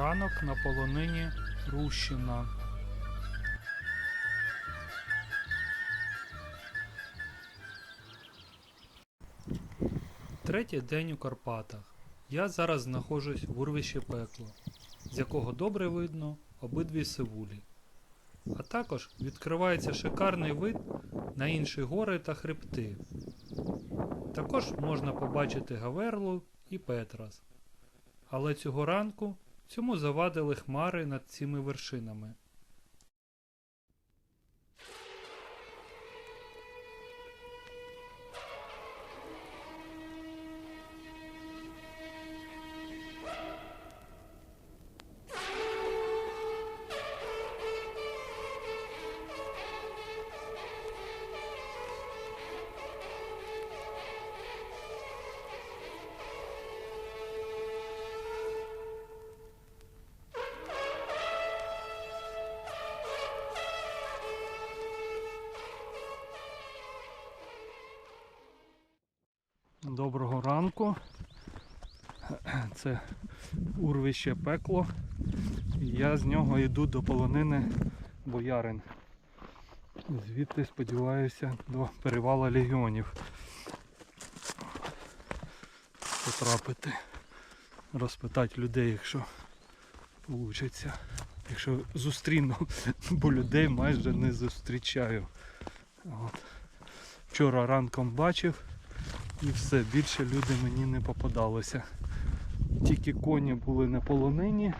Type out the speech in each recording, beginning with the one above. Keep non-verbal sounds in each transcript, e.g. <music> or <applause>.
Ранок на полонині Рущина. Третій день у Карпатах. Я зараз знаходжусь в урвищі пекло, з якого добре видно обидві сивулі. А також відкривається шикарний вид на інші гори та хребти. Також можна побачити Гаверлу і Петрас. Але цього ранку цьому завадили хмари над цими вершинами. Доброго ранку. Це урвище пекло. Я з нього йду до полонини боярин. Звідти сподіваюся до перевала легіонів. Потрапити, розпитати людей, якщо вийде. Якщо зустріну, бо людей майже не зустрічаю. От. Вчора ранком бачив і все, більше люди мені не попадалося. Тільки коні були на полонині.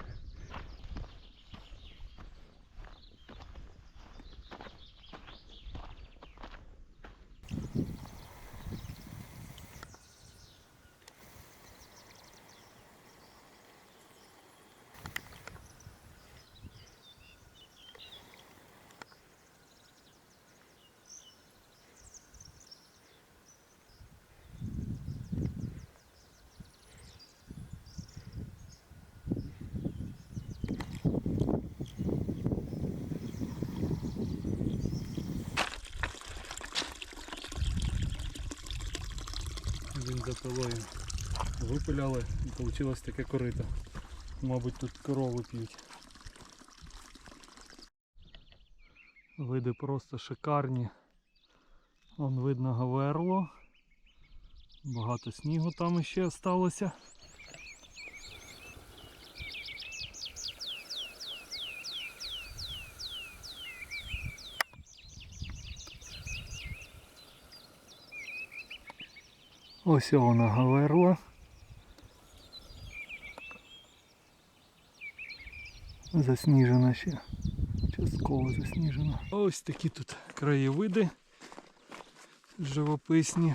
Він випиляли і вийшло таке корито. Мабуть, тут корови п'ють. Види просто шикарні. Вон видно гаверло. Багато снігу там ще залишилося. Ось вона гаверла. Засніжена ще. Частково засніжена. Ось такі тут краєвиди живописні.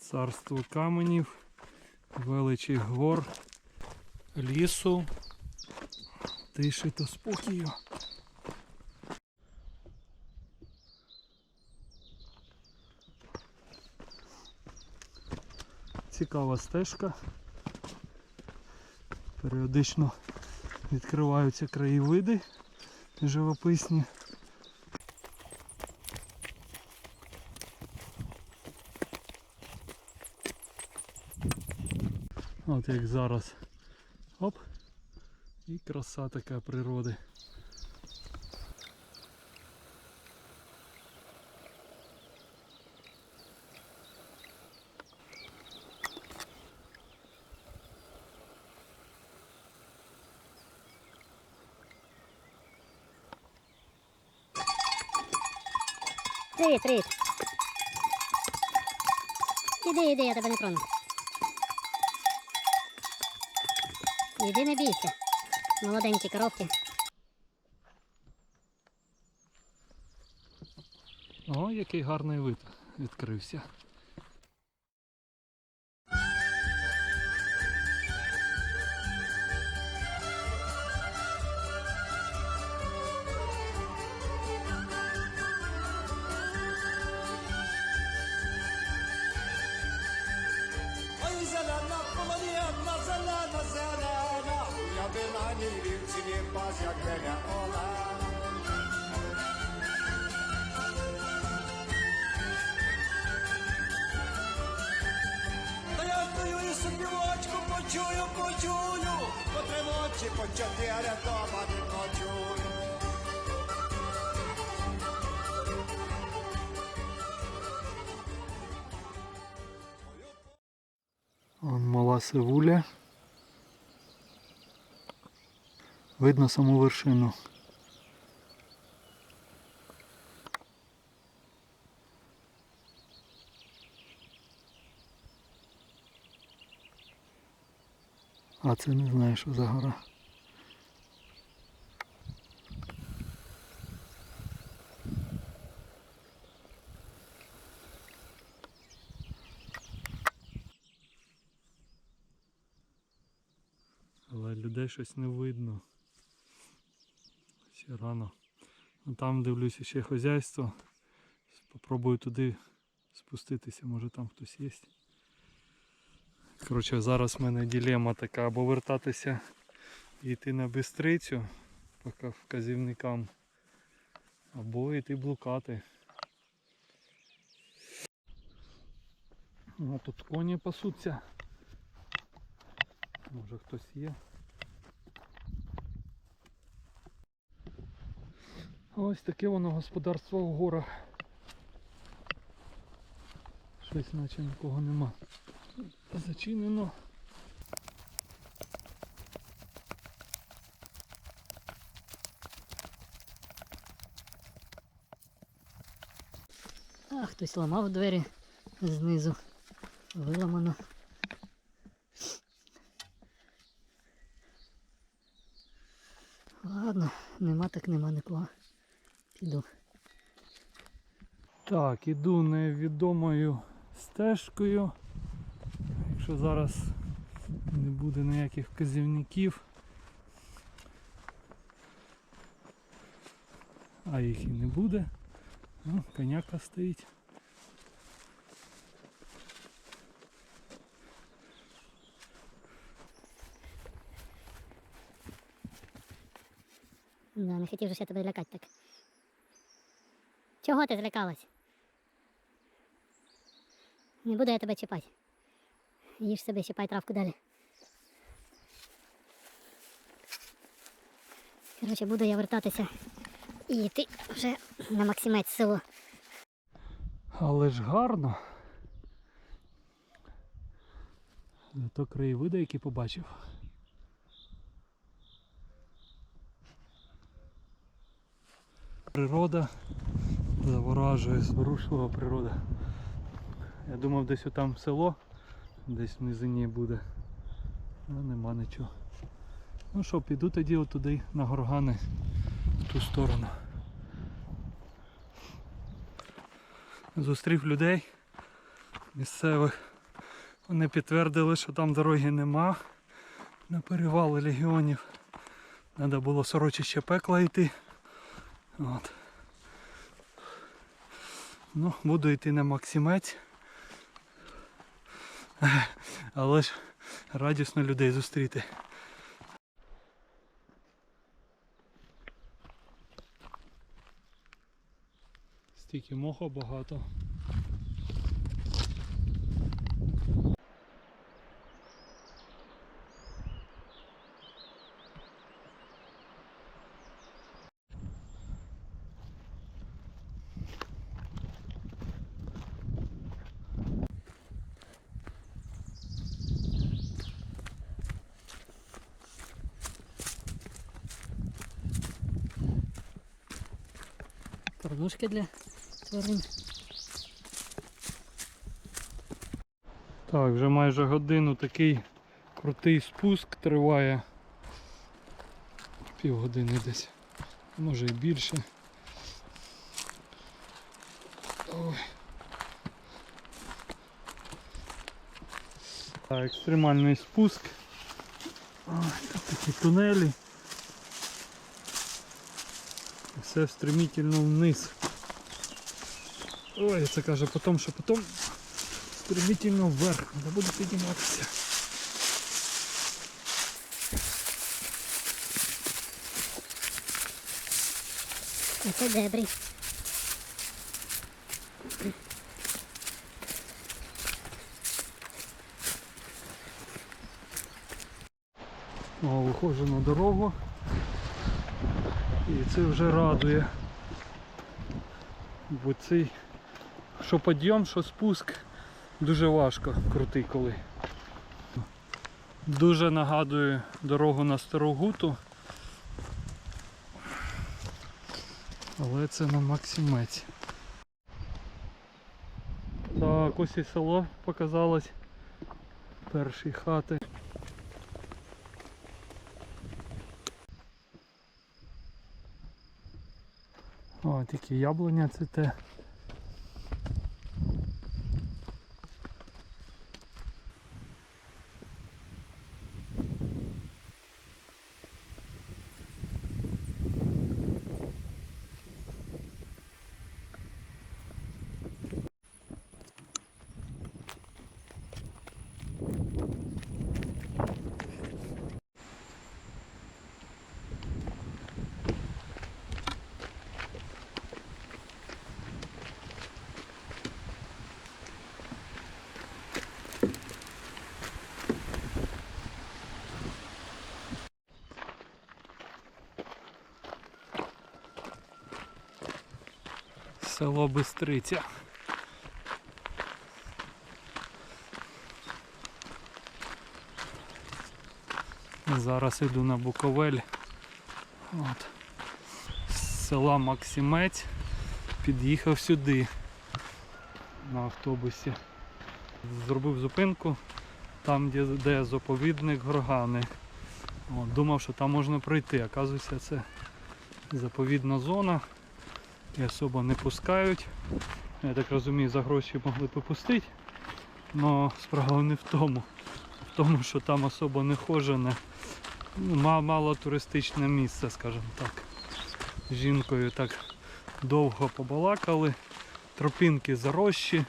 Царство каменів, величі гор, лісу, тиші та спокою. Цікава стежка. Періодично відкриваються краєвиди живописні. От як зараз. Оп. І краса така природи. Привіт, привіт. Іди, іди, я тебе не трону. Іди не бійся. Молоденькі коровки. О, який гарний вид відкрився. Ci pocciattiere dopo di maggiore Вон мала сивуля. Видно саму вершину. А це не знаю, що за гора. Але людей щось не видно. Ще рано. Ну, там дивлюся ще хазяйство. Попробую туди спуститися, може там хтось є. Коротше, зараз в мене ділема така, або вертатися і йти на бистрицю по вказівникам, або йти блукати. А тут коні пасуться. Може хтось є. Ось таке воно господарство в горах. Щось наче нікого нема. Зачинено. А, хтось ламав двері знизу. Виламано. Ладно, нема так нема нікого. Піду. Так, іду невідомою стежкою. Якщо зараз не буде ніяких вказівників. А їх і не буде. Ну, коняка стоїть. Да, не хотів же я тебе лякати так. Чого ти злякалась? Не буду я тебе чіпати. Їж собі, чіпай травку далі. Коротше, буду я вертатися і йти вже на Максимець село. Але ж гарно. Зато краєвиди, які побачив. Природа заворажує, зворушлива природа. Я думав десь отам село, десь в низині буде. А нема нічого. Ну що, піду тоді отуди на горгани в ту сторону. зустрів людей місцевих. Вони підтвердили, що там дороги нема. На перевали легіонів. Треба було сорочище пекла йти. От. Ну, буду йти на Максимець. Але ж радісно людей зустріти. Стільки моха багато. Кормушки для тварин. Так, вже майже годину такий крутий спуск триває. Півгодини десь. Може і більше. Ой. Так, екстремальний спуск. Ой, такі тунелі. І Все стремительно вниз. Ой, це каже потім, що потім стремительно вверх, треба буде підніматися. Це дебрі. О, виходжу на дорогу. І це вже радує. Бо цей, що підйом, що спуск, дуже важко крутий коли. Дуже нагадує дорогу на Старогуту. Але це на Максимець. Так, ось і село показалось. Перші хати. Тільки яблуня цвіте. Село Бистриця. Зараз йду на Буковель. От. З села Максимець. Під'їхав сюди на автобусі. Зробив зупинку там, де, де заповідник Горгани. От, думав, що там можна пройти. Оказується, це заповідна зона і особо не пускають. Я так розумію, за гроші могли попустити. Але справа не в тому. В тому, що там особо не хожене. Ну, мало туристичне місце, скажімо так. З жінкою так довго побалакали. Тропінки зарощі,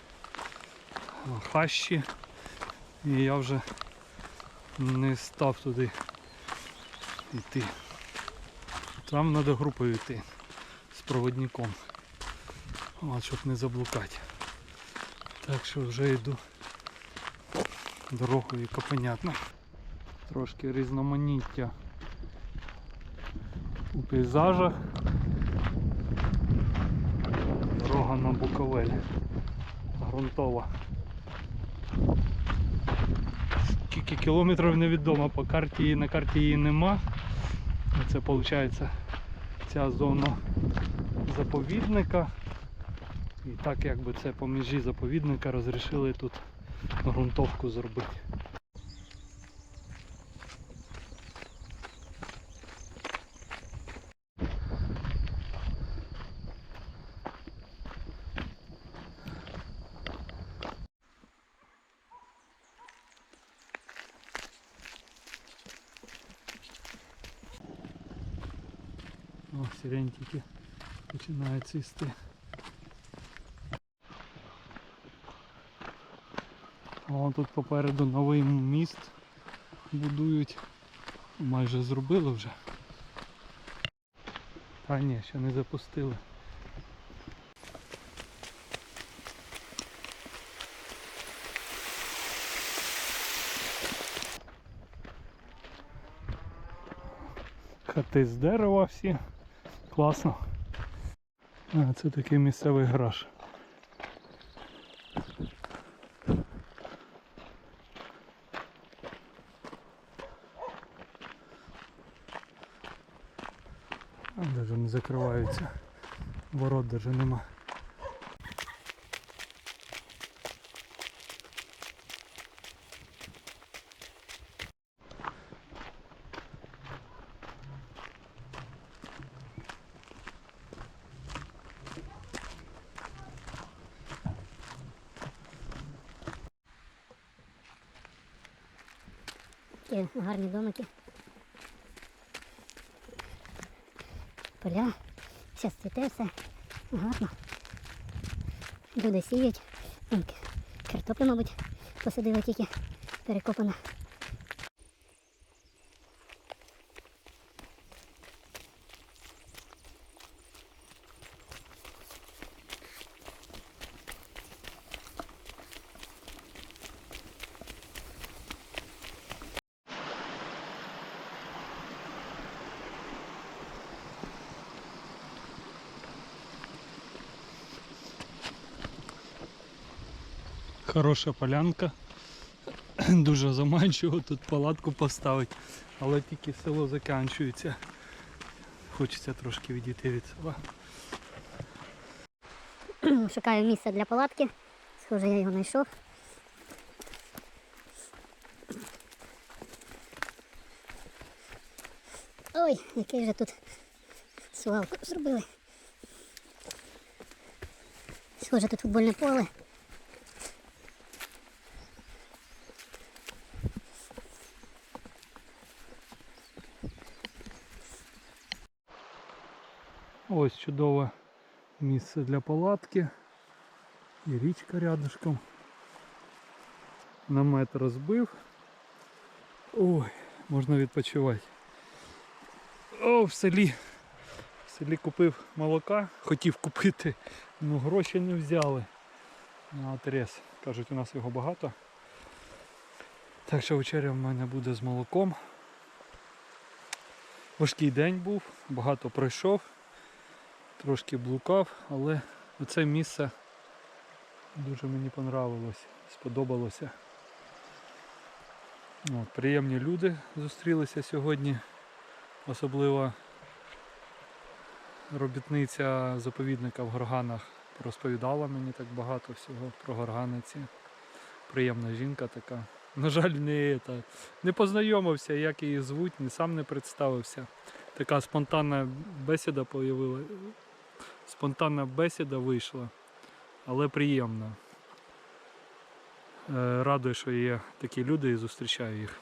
хащі. І я вже не став туди йти. Там треба групою йти проводником. От, щоб не заблукати. Так що вже йду дорогою, яка понятна. Трошки різноманіття у пейзажах. Дорога на Буковель. Грунтова. Скільки кілометрів невідомо, по карті на карті її нема. Це виходить ця зона заповідника. І так якби це по межі заповідника розрішили тут ґрунтовку зробити. О, сирень починає цвісти. О, тут попереду новий міст будують. Майже зробили вже. А ні, ще не запустили. Хати з дерева всі. Класно. А, це такий місцевий гараж. А, Даже не закриваються. Ворот навіть нема. Такі гарні домики. Поля. Зараз цвіте все. Гарно. Люди сіють. Картоплю, мабуть, посадили тільки перекопана. Хороша полянка. <clears throat> Дуже заманчиво тут палатку поставити, але тільки село закінчується. Хочеться трошки відійти від села. <clears throat> Шукаю місце для палатки. Схоже, я його знайшов. Ой, який же тут свалку зробили. Схоже, тут футбольне поле. Ось чудове місце для палатки. І річка рядышком. Намет розбив. Ой, можна відпочивати. О, в селі. В селі купив молока, хотів купити, але гроші не взяли. На отрез. Кажуть, у нас його багато. Так що вечеря в мене буде з молоком. Важкий день був, багато пройшов трошки блукав, але оце місце дуже мені понравилось, сподобалося. От, приємні люди зустрілися сьогодні, особливо робітниця заповідника в Горганах розповідала мені так багато всього про горганиці. Приємна жінка така. На жаль, не, та, не познайомився, як її звуть, ні сам не представився. Така спонтанна бесіда спонтанна бесіда вийшла, але приємна. Радую, що є такі люди і зустрічаю їх.